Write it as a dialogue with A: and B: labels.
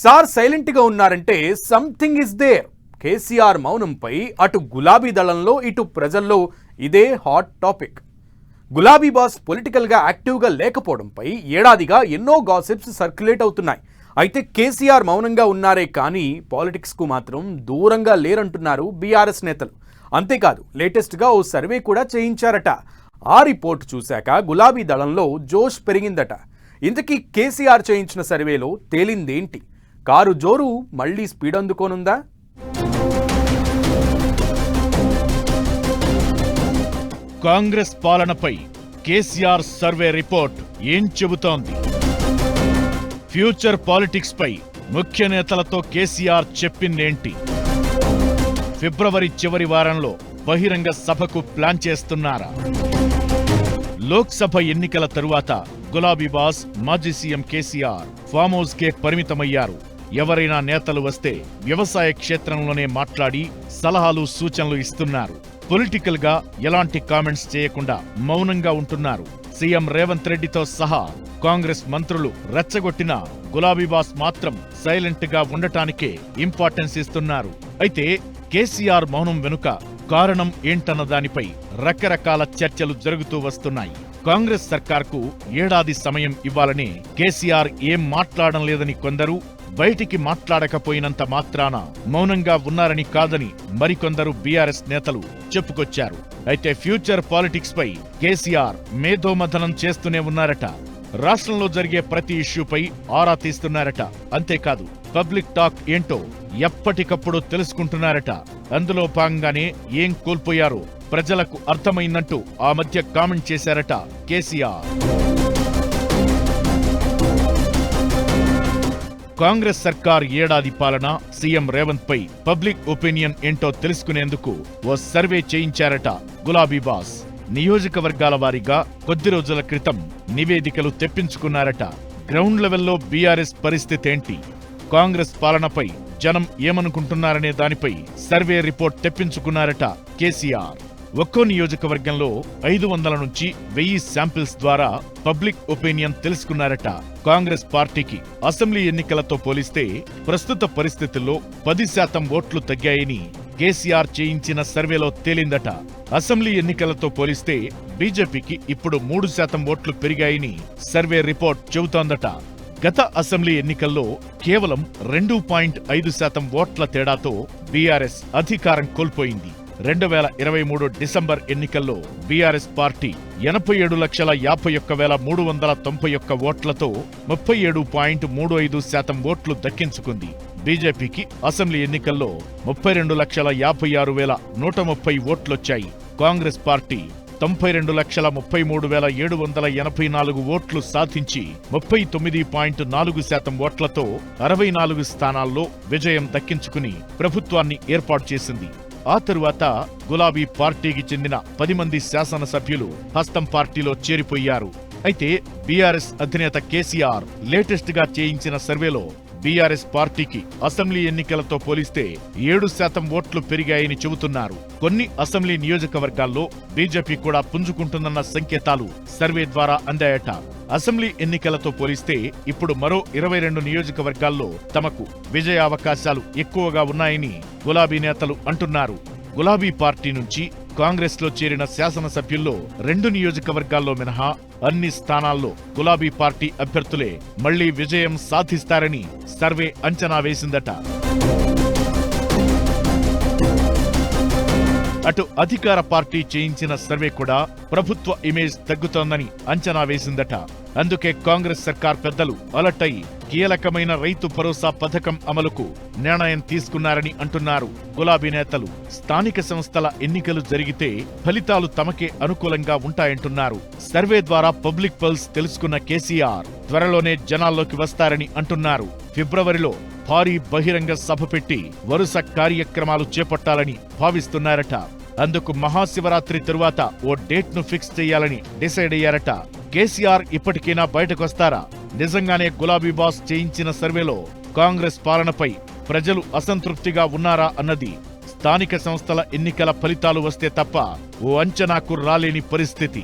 A: Sir సైలెంట్గా ఉన్నారంటే something is there. KCR మౌనంపై అటు గులాబీ దళంలో ఇటు ప్రజల్లో ఇదే హాట్ టాపిక్. గులాబీ బాస్ పొలిటికల్గా యాక్టివ్గా లేకపోవడంపై ఏడాదిగా ఎన్నో గాసిప్స్ సర్క్యులేట్ అవుతున్నాయి. అయితే కేసీఆర్ మౌనంగా ఉన్నారే కానీ పాలిటిక్స్కు మాత్రం దూరంగా లేరంటున్నారు బీఆర్ఎస్ నేతలు. అంతేకాదు లేటెస్ట్గా ఓ సర్వే కూడా చేయించారట. ఆ రిపోర్ట్ చూశాక గులాబీ దళంలో జోష్ పెరిగిందట. ఇంతకీ కేసీఆర్ చేయించిన సర్వేలో తేలిందేంటి? కారు జోరు మళ్ళీ స్పీడ్ అందుకోనుందా?
B: కాంగ్రెస్ పాలనపై కేసీఆర్ సర్వే రిపోర్ట్ ఏం చెబుతోంది? ఫ్యూచర్ పాలిటిక్స్ పై ముఖ్య నేతలతో కేసీఆర్ చెప్పిందేంటి? ఫిబ్రవరి చివరి వారంలో బహిరంగ సభకు ప్లాన్ చేస్తున్నారా? లోక్సభ ఎన్నికల తరువాత గులాబీ బాస్ మాజీ సీఎం కేసీఆర్ ఫామ్ హౌస్ కే పరిమితమయ్యారు. ఎవరైనా నేతలు వస్తే వ్యవసాయ క్షేత్రంలోనే మాట్లాడి సలహాలు సూచనలు ఇస్తున్నారు. పొలిటికల్గా ఎలాంటి కామెంట్స్ చేయకుండా మౌనంగా ఉంటున్నారు. సీఎం రేవంత్ రెడ్డితో సహా కాంగ్రెస్ మంత్రులు రెచ్చగొట్టిన గులాబీ బాస్ మాత్రం సైలెంట్గా ఉండటానికే ఇంపార్టెన్స్ ఇస్తున్నారు. అయితే కేసీఆర్ మౌనం వెనుక కారణం ఏంటన్న దానిపై రకరకాల చర్చలు జరుగుతూ వస్తున్నాయి. కాంగ్రెస్ సర్కార్కు ఏడాది సమయం ఇవ్వాలని కేసీఆర్ ఏం మాట్లాడడం లేదని కొందరు బయటికి మాట్లాడకపోయినంత మాత్రాన మౌనంగా ఉన్నారని కాదని మరికొందరు బీఆర్ఎస్ నేతలు చెప్పుకొచ్చారు. అయితే ఫ్యూచర్ పాలిటిక్స్ పై కేసీఆర్ మేధోమథనం చేస్తూనే ఉన్నారట. రాష్ట్రంలో జరిగే ప్రతి ఇష్యూపై ఆరా తీస్తున్నారట. అంతేకాదు పబ్లిక్ టాక్ ఏంటో ఎప్పటికప్పుడు తెలుసుకుంటున్నారట. అందులో భాగంగానే ఏం కోల్పోయారో ప్రజలకు అర్థమైందంటూ ఆ మధ్య కామెంట్ చేశారట కేసీఆర్. కాంగ్రెస్ సర్కార్ ఏడాది పాలన సీఎం రేవంత్ పై పబ్లిక్ ఒపీనియన్ ఏంటో తెలుసుకునేందుకు ఓ సర్వే చేయించారట గులాబీ బాస్. నియోజకవర్గాల వారీగా కొద్ది రోజుల క్రితం నివేదికలు తెప్పించుకున్నారట. గ్రౌండ్ లెవెల్లో బీఆర్ఎస్ పరిస్థితేంటి కాంగ్రెస్ పాలనపై జనం ఏమనుకుంటున్నారనే దానిపై సర్వే రిపోర్ట్ తెప్పించుకున్నారట కేసీఆర్. ఒక్కో నియోజకవర్గంలో ఐదు వందల నుంచి వెయ్యి శాంపిల్స్ ద్వారా పబ్లిక్ ఒపీనియన్ తెలుసుకున్నారట కాంగ్రెస్ పార్టీకి. అసెంబ్లీ ఎన్నికలతో పోలిస్తే ప్రస్తుత పరిస్థితుల్లో పది శాతం ఓట్లు తగ్గాయని కేసీఆర్ చేయించిన సర్వేలో తేలిందట. అసెంబ్లీ ఎన్నికలతో పోలిస్తే బీజేపీకి ఇప్పుడు మూడు శాతం ఓట్లు పెరిగాయని సర్వే రిపోర్ట్ చెబుతోందట. గత అసెంబ్లీ ఎన్నికల్లో కేవలం రెండు పాయింట్ ఐదు శాతం ఓట్ల తేడాతో బీఆర్ఎస్ అధికారం కోల్పోయింది. రెండు వేల ఇరవై మూడు డిసెంబర్ ఎన్నికల్లో బీఆర్ఎస్ పార్టీ ఎనభై ఏడు లక్షల యాభై ఒక్క వేల మూడు వందల తొంభై ఒక్క ఓట్లతో ముప్పై ఏడు పాయింట్ మూడు ఐదు శాతం ఓట్లు దక్కించుకుంది. బీజేపీకి అసెంబ్లీ ఎన్నికల్లో ముప్పై రెండు లక్షల యాభై ఆరు వేల నూట ముప్పై ఓట్లొచ్చాయి. కాంగ్రెస్ పార్టీ తొంభై రెండు లక్షల ముప్పై మూడు వేల ఏడు వందల ఎనభై నాలుగు ఓట్లు సాధించి ముప్పై తొమ్మిది పాయింట్ నాలుగు శాతం ఓట్లతో అరవై నాలుగు స్థానాల్లో విజయం దక్కించుకుని ప్రభుత్వాన్ని ఏర్పాటు చేసింది. ఆ తరువాత గులాబీ పార్టీకి చెందిన పది మంది శాసనసభ్యులు హస్తం పార్టీలో చేరిపోయారు. అయితే బీఆర్ఎస్ అధినేత కేసీఆర్ లేటెస్ట్గా చేయించిన సర్వేలో బీఆర్ఎస్ పార్టీకి అసెంబ్లీ ఎన్నికలతో పోలిస్తే ఏడు శాతం ఓట్లు పెరిగాయని చెబుతున్నారు. కొన్ని అసెంబ్లీ నియోజకవర్గాల్లో బీజేపీ కూడా పుంజుకుంటుందన్న సంకేతాలు సర్వే ద్వారా అందాయట. అసెంబ్లీ ఎన్నికలతో పోలిస్తే ఇప్పుడు మరో ఇరవై రెండు నియోజకవర్గాల్లో తమకు విజయావకాశాలు ఎక్కువగా ఉన్నాయని గులాబీ నేతలు అంటున్నారు. గులాబీ పార్టీ నుంచి కాంగ్రెస్లో చేరిన శాసనసభ్యుల్లో రెండు నియోజకవర్గాల్లో మినహా అన్ని స్థానాల్లో గులాబీ పార్టీ అభ్యర్థులే మళ్ళీ విజయం సాధిస్తారని సర్వే అంచనా వేసిందట. అటు అధికార పార్టీ చేయించిన సర్వే కూడా ప్రభుత్వ ఇమేజ్ తగ్గుతోందని అంచనా వేసిందట. అందుకే కాంగ్రెస్ సర్కార్ పెద్దలు అలర్ట్ అయి కీలకమైన రైతు భరోసా పథకం అమలుకు నిర్ణయం తీసుకున్నారని అంటున్నారు. గులాబీ నేతలు స్థానిక సంస్థల ఎన్నికలు జరిగితే ఫలితాలు తమకే అనుకూలంగా ఉంటాయంటున్నారు. సర్వే ద్వారా పబ్లిక్ పల్స్ తెలుసుకున్న కేసీఆర్ త్వరలోనే జనాల్లోకి వస్తారని అంటున్నారు. ఫిబ్రవరిలో భారీ బహిరంగ సభ పెట్టి వరుస కార్యక్రమాలు చేపట్టాలని భావిస్తున్నారట. అందుకు మహాశివరాత్రి తరువాత ఓ డేట్ను ఫిక్స్ చేయాలని డిసైడ్ అయ్యారట. కేసీఆర్ ఇప్పటికైనా బయటకొస్తారా? నిజంగానే గులాబీ బాస్ చేయించిన సర్వేలో కాంగ్రెస్ పాలనపై ప్రజలు అసంతృప్తిగా ఉన్నారా అన్నది స్థానిక సంస్థల ఎన్నికల ఫలితాలు వస్తే తప్ప ఓ అంచనాకు రాలేని పరిస్థితి.